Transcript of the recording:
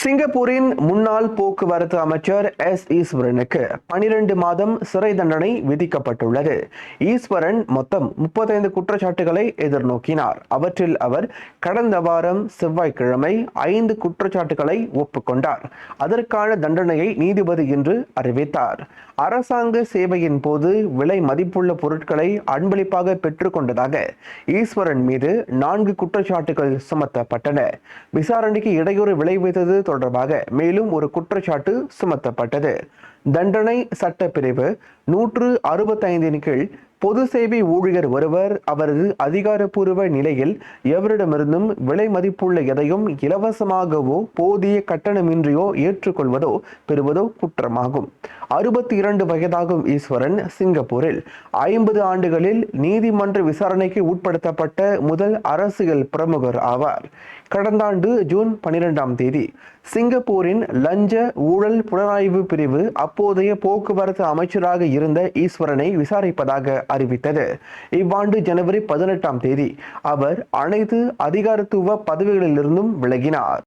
சிங்கப்பூரின் முன்னாள் போக்குவரத்து அமைச்சர் எஸ். ஈஸ்வரனுக்கு பனிரெண்டு மாதம் சிறை தண்டனை விதிக்கப்பட்டுள்ளது. ஈஸ்வரன் மொத்தம் முப்பத்தைந்து குற்றச்சாட்டுகளை எதிர்நோக்கினார். அவற்றில் அவர் கடந்த வாரம் செவ்வாய்க்கிழமை ஐந்து குற்றச்சாட்டுகளை ஒப்புக்கொண்டார். அதற்கான தண்டனையை நீதிபதி இன்று அறிவித்தார். அரசாங்க சேவையின் போது விலை மதிப்புள்ள பொருட்களை அன்பளிப்பாக பெற்றுக்கொண்டதாக ஈஸ்வரன் மீது நான்கு குற்றச்சாட்டுகள் சுமத்தப்பட்டன. விசாரணைக்கு இடையூறு விளைவித்தது தொடர்பாக மேலும் ஒரு குற்றச்சாட்டு சுமத்தப்பட்டது. தண்டனை சட்டப்பிரிவு நூற்று அறுபத்தைந்தின் கீழ் பொது சேவை ஊழியர் ஒருவர் அவரது அதிகாரப்பூர்வ நிலையில் எவரிடமிருந்தும் விலை மதிப்புள்ள எதையும் இலவசமாகவோ போதிய கட்டணமின்றியோ ஏற்றுக்கொள்வதோ பெறுவதோ குற்றமாகும். அறுபத்தி இரண்டு வயதாகும் ஈஸ்வரன் சிங்கப்பூரில். ஐம்பது ஆண்டுகளில் நீதிமன்ற விசாரணைக்கு உட்படுத்தப்பட்ட முதல் அரசியல் பிரமுகர் ஆவார். கடந்த ஆண்டு ஜூன் பனிரெண்டாம் தேதி சிங்கப்பூரின் லஞ்ச ஊழல் புலனாய்வு பிரிவு அப்போதைய போக்குவரத்து அமைச்சராக இருந்த ஈஸ்வரனை விசாரிப்பதாக அறிவித்தது. இவ்வாண்டு ஜனவரி பதினெட்டாம் தேதி அவர் அனைத்து அதிகாரத்துவ பதவிகளிலிருந்தும் விலகினார்.